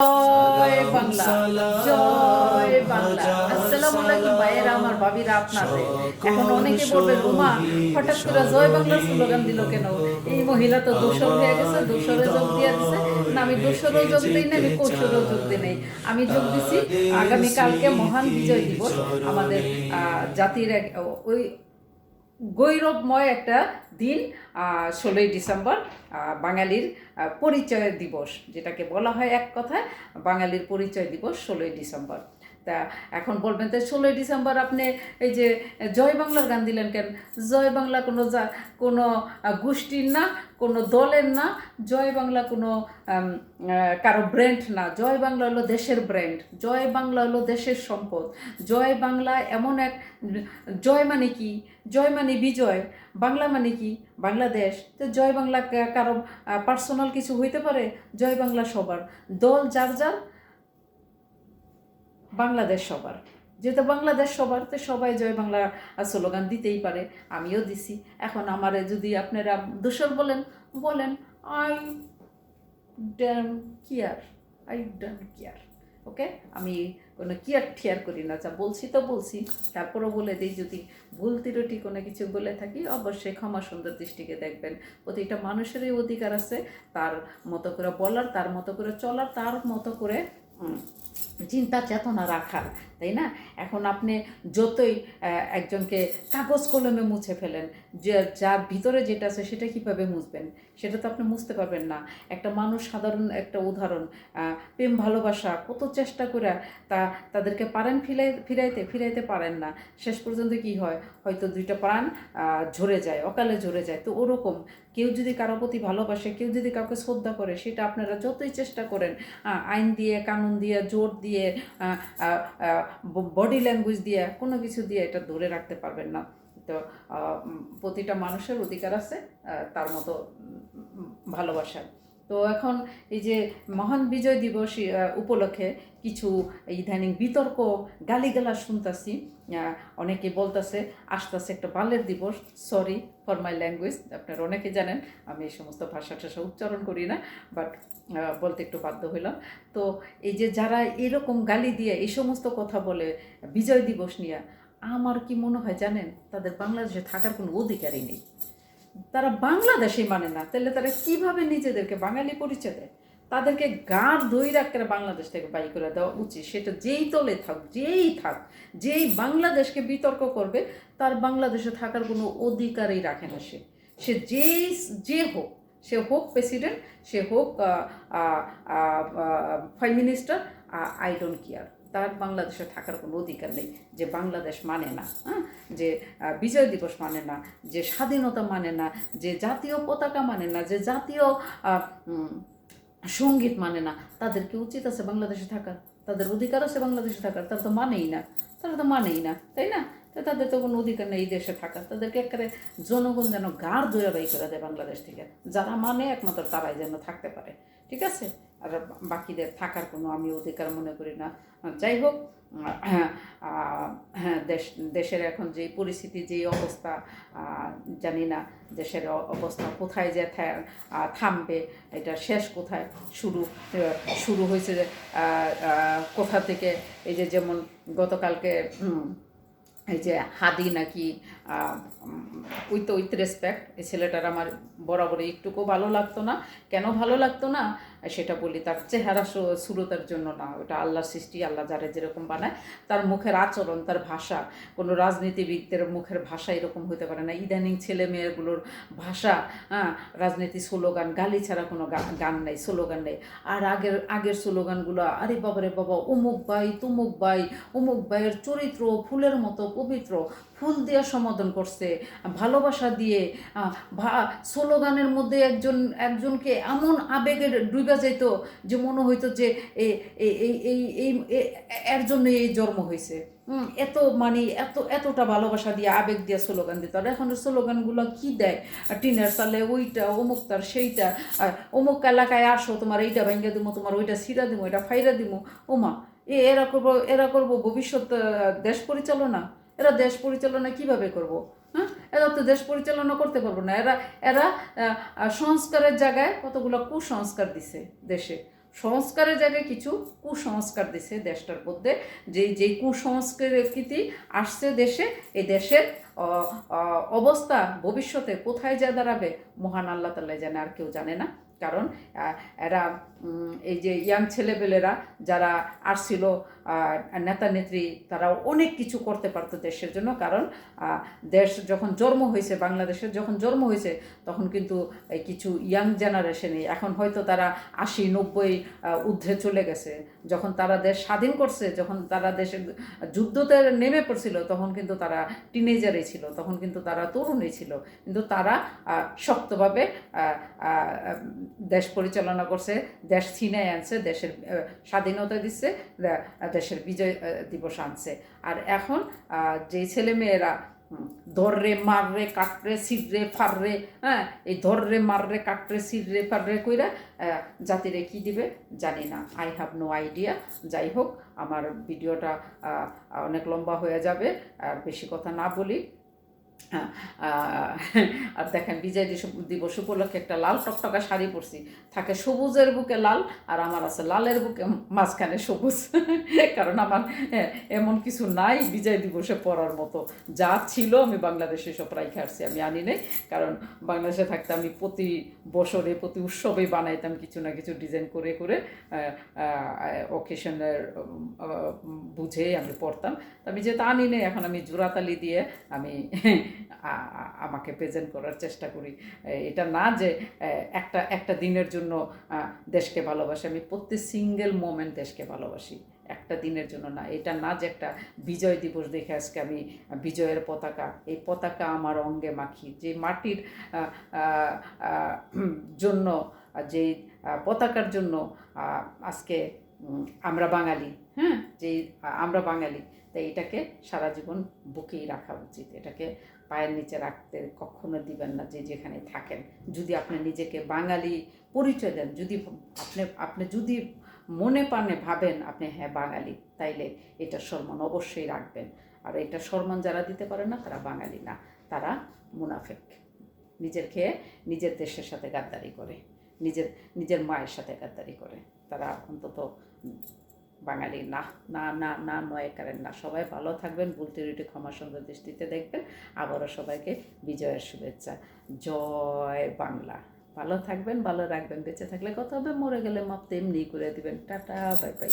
জয় বাংলা জয় বাংলা। আসসালামু আলাইকুম ভাইয়েরা আমার ভাবিরা আপনাদের এখন অনেকে বলবে রুমা হঠাৎ করে জয় বাংলার স্লোগান দিল কেন? এই মহিলা তো দোষর হয়ে গেছে দোষরে যোগ দিয়ে দিছে। না আমি দোষরও যোগ দিই না আমি কৌশলও যোগ দিই নাই। আমি যোগ দিছি আগামী কালকে মহান বিজয় দিবস। আমাদের আহ, জাতির এক ওই গৌরবময় একটা দিন ষোলোই ডিসেম্বর বাঙালির পরিচয় দিবস, যেটাকে বলা হয় এক কথায় বাঙালির পরিচয় দিবস ষোলোই ডিসেম্বর। তা এখন বলবেন, তো ষোলোই ডিসেম্বর আপনি এই যে জয় বাংলার গান দিলেন কেন? জয় বাংলা কোনো যা, কোনো গোষ্ঠীর না, কোনো দলের না, জয় বাংলা কোনো কারও ব্র্যান্ড না। জয় বাংলা হলো দেশের ব্র্যান্ড জয় বাংলা হলো দেশের সম্পদ। জয় বাংলা এমন এক, জয় মানে কি? জয় মানে বিজয়। বাংলা মানে কি? বাংলাদেশ। তো জয় বাংলা কারও পার্সোনাল কিছু হইতে পারে? জয় বাংলা সবার। দল যার যার বাংলাদেশ সবার। যেহেতু বাংলাদেশ সবার, তো সবাই জয় বাংলা স্লোগান দিতেই পারে। আমিও দিছি। এখন আমারে যদি আপনারা দোষর বলেন বলেন, I damn care, I damn care okay? আমি কোনো কেয়ার ঠেয়ার করি না। যা বলছি তো বলছি। তারপরও বলে দিই, যদি ভুল ত্রুটি কোনো কিছু বলে থাকি, অবশ্যই ক্ষমা সুন্দর দৃষ্টিকে দেখবেন। প্রতিটা মানুষেরই অধিকার আছে। তার মতো করে বলার, তার মতো করে চলার, তার মতো করে চিন্তা চেতনা রাখার, তাই না? এখন আপনি যতই একজনকে কাগজ কলমে মুছে ফেলেন, যে যার ভিতরে যেটা আছে সেটা কীভাবে মুছবেন, সেটা তো আপনি মুছতে পারবেন না। একটা মানুষ সাধারণ একটা উদাহরণ প্রেম, ভালোবাসা, কত চেষ্টা করে তা, তাদেরকে পারেন ফিরাই ফিরাইতে ফিরাইতে পারেন না। শেষ পর্যন্ত কি হয়? হয়তো দুইটা প্রাণ ঝরে যায়, অকালে ঝরে যায়। তো ওরকম, কেউ যদি কারও প্রতি ভালোবাসে, কেউ যদি কাউকে শ্রদ্ধা করে, সেটা আপনারা যতই চেষ্টা করেন আইন দিয়ে, কানুন দিয়ে, জোর দিয়ে বডি ল্যাঙ্গুয়েজ দিয়ে, কোনো কিছু দিয়ে এটা ধরে রাখতে পারবেন না। তো প্রতিটা মানুষের অধিকার আছে তার মতো ভালোবাসার। তো এখন এই যে মহান বিজয় দিবস উপলক্ষে কিছু ইদানিং বিতর্ক, গালিগালাজ শুনতাছি। অনেকে বলতেছে, আসতেছে একটা বাল্যের দিবস সরি ফর মাই ল্যাঙ্গুয়েজ আপনারা অনেকে জানেন, আমি এই সমস্ত ভাষা টাষা উচ্চারণ করি না বাট বলতে একটু বাধ্য হইলাম। তো এই যে যারা এরকম গালি দিয়ে এই সমস্ত কথা বলে বিজয় দিবস নিয়ে, আমার কি মনে হয় জানেন, তাদের বাংলাদেশে থাকার কোনো অধিকারই নেই। তারা বাংলাদেশে মানে না। তাহলে তারা কীভাবে নিজেদেরকে বাঙালি পরিচয় দেয়? তাদেরকে গাঢ় দই রাখতে বাংলাদেশ থেকে বাই করে দেওয়া উচিত। সেটা যেই তলে থাক যেই থাক, যেই বাংলাদেশকে বিতর্ক করবে, তার বাংলাদেশে থাকার কোনো অধিকারই রাখে না সে। সে যেই, যে হোক, সে হোক প্রেসিডেন্ট, সে হোক prime minister I don't care. তার বাংলাদেশে থাকার কোনো অধিকার নেই, যে বাংলাদেশ মানে না হ্যাঁ? যে বিজয় দিবস মানে না, যে স্বাধীনতা মানে না, যে জাতীয় পতাকা মানে না, যে জাতীয় সংগীত মানে না, তাদের কি উচিত আছে বাংলাদেশে থাকার? তাদের অধিকার আছে বাংলাদেশে থাকার? তারা তো মানেই না, তারা তো মানেই না, তাই না? তো তাদের তো কোনো অধিকার নেই এই দেশে থাকার। তাদেরকে একেবারে জনগণ যেন গাঢ় দৈরা বাই করে দেয় বাংলাদেশ থেকে। যারা মানে একমাত্র তারাই যেন থাকতে পারে। ঠিক আছে? আর বাকিদের থাকার কোনো আমি অধিকার মনে করি না। যাই হোক দেশ, দেশের এখন যে পরিস্থিতি, যে অবস্থা জানি না দেশের অবস্থা কোথায় যে থামবে, এটা শেষ কোথায়? শুরু শুরু হয়েছে কোথা থেকে? এই যে যেমন গতকালকে এই যে হাদি নাকি উইথ উইথ রেসপেক্ট এই ছেলেটার আমার বরাবরই একটুকু ভালো লাগতো না। কেন ভালো লাগতো না? সেটা বলি, তার চেহারা সুরতার জন্য না। ওটা আল্লাহর সৃষ্টি, আল্লাহ যারা যেরকম বানায়, তার মুখের আচরণ, তার ভাষা, কোনো রাজনীতিবিদদের মুখের ভাষা এরকম হতে পারে না। ইদানিং ছেলে মেয়েগুলোর ভাষা হ্যাঁ রাজনীতি স্লোগান, গালি ছাড়া কোনো গান নেই, স্লোগান নেই। আর আগের আগের স্লোগানগুলো, আরে বাবারে বাবা, অমুক বাই তুমুক বাই অমুক বাইয়ের চরিত্র, ফুলের মতো পবিত্র, ফুল দিয়ে সম্বোধন করছে। ভালোবাসা দিয়ে স্লোগানের মধ্যে একজন, একজনকে এমন আবেগের ডুবা যেত যে মনে হইতো যে এই এই এই এর জন্য এই জন্ম হয়েছে এত মানে এত, এতটা ভালোবাসা দিয়ে, আবেগ দিয়ে স্লোগান দিত। আর এখন স্লোগানগুলো কি দেয়? টিনের সালে ওইটা, অমুক তার সেইটা, আর অমুক এলাকায় আসো, তোমার এইটা ভেঙে দিমো, তোমার ওইটা সিরা দিমো এটা ফাইরা দিমো। ওমা, এ, এরা করব এরা করব ভবিষ্যৎ দেশ পরিচালনা? এরা দেশ পরিচালনা কীভাবে করব? হ্যাঁ? এরা তো দেশ পরিচালনা করতে পারব না। এরা এরা সংস্কারের জায়গায় কতগুলো কুসংস্কার দিছে দেশে। সংস্কারের জায়গায় কিছু কুসংস্কার দিছে দেশটার মধ্যে। যে যে কুসংস্কৃতি আসছে দেশে, এই দেশের অবস্থা ভবিষ্যতে কোথায় যা দাঁড়াবে, মহান আল্লাহ তাল্লাহ জানে, আর কেউ জানে না। কারণ এরা এই যে ইয়াং ছেলেপেলেরা যারা আসছিল নেতা নেত্রী তারা অনেক কিছু করতে পারতো দেশের জন্য, কারণ দেশ যখন জন্ম হয়েছে বাংলাদেশের যখন জন্ম হয়েছে, তখন কিন্তু কিছু ইয়াং জেনারেশনে এখন হয়তো তারা আশি, নব্বই ঊর্ধ্বে চলে গেছে। যখন তারা দেশ স্বাধীন করছে, যখন তারা দেশের যুদ্ধতে নেমে পড়ছিল, তখন কিন্তু তারা টিনেজারই ছিল, তখন কিন্তু তারা তরুণই ছিল। কিন্তু তারা শক্তভাবে দেশ পরিচালনা করছে, দেশ ছিনায় আনছে, দেশের স্বাধীনতা দিচ্ছে দেশের বিজয় দিবস আনছে। আর এখন যে ছেলেমেয়েরা মেয়েরা ধররে, মাররে, কাটরে সিররে ফাররে হ্যাঁ এই ধররে, মাররে, কাটরে সিররে ফাররে কইরা জাতিরে কি দিবে জানি না। আই হ্যাভ নো আইডিয়া যাই হোক, আমার ভিডিওটা অনেক লম্বা হয়ে যাবে। আর বেশি কথা না বলি। আর দেখেন বিজয় দিবস উপলক্ষে একটা লাল টকটকা শাড়ি পরছি। থাকে সবুজের বুকে লাল আর আমার আছে লালের বুকে মাঝখানে সবুজ। কারণ আমার এমন কিছু নাই বিজয় দিবসে পরার মতো। যা ছিল আমি বাংলাদেশে সব রাইখে আসছি, আমি আনি নাই। কারণ বাংলাদেশে থাকতে আমি প্রতি বছরে, প্রতি উৎসবে বানাইতাম কিছু না কিছু ডিজাইন করে করে অকেশনের বুঝে আমি পড়তাম আমি যেহেতু আনি নেই, এখন আমি জোড়াতালি দিয়ে আমি আমাকে প্রেজেন্ট করার চেষ্টা করি। এটা না যে একটা একটা দিনের জন্য দেশকে ভালোবাসি। আমি প্রত্যেক সিঙ্গেল মোমেন্ট দেশকে ভালোবাসি। একটা দিনের জন্য না। এটা না যে একটা বিজয় দিবস দেখে আজকে আমি বিজয়ের পতাকা। এই পতাকা আমার অঙ্গে মাখি। যে মাটির জন্য যে পতাকার জন্য আজকে আমরা বাঙালি হ্যাঁ? যে আমরা বাঙালি, তাই এটাকে সারা জীবন বুকেই রাখা উচিত। এটাকে পায়ের নিচে রাখতে কখনো দিবেন না যে যেখানে থাকেন। যদি আপনি নিজেকে বাঙালি পরিচয় দেন, যদি আপনি আপনি যদি মনে প্রাণে ভাবেন আপনি হ্যাঁ বাঙালি, তাইলে এটা সম্মান অবশ্যই রাখবেন। আর এটা সম্মান যারা দিতে পারে না, তারা বাঙালি না। তারা মুনাফেক। নিজের খেয়ে নিজের দেশের সাথে গাদ্দারি করে, নিজের নিজের মায়ের সাথে গাদ্দারি করে। তারা অন্তত বাঙালি, না না না না, নয় কারেন না। সবাই ভালো থাকবেন, ভুল ত্রুটি ক্ষমা সুন্দর দৃষ্টিতে দেখবেন। আবারও সবাইকে বিজয়ের শুভেচ্ছা। জয় বাংলা। ভালো থাকবেন, ভালো রাখবেন, বেঁচে থাকলে কথা হবে, মরে গেলে মাপ তেমনি করে দিবেন। Tata, bye bye.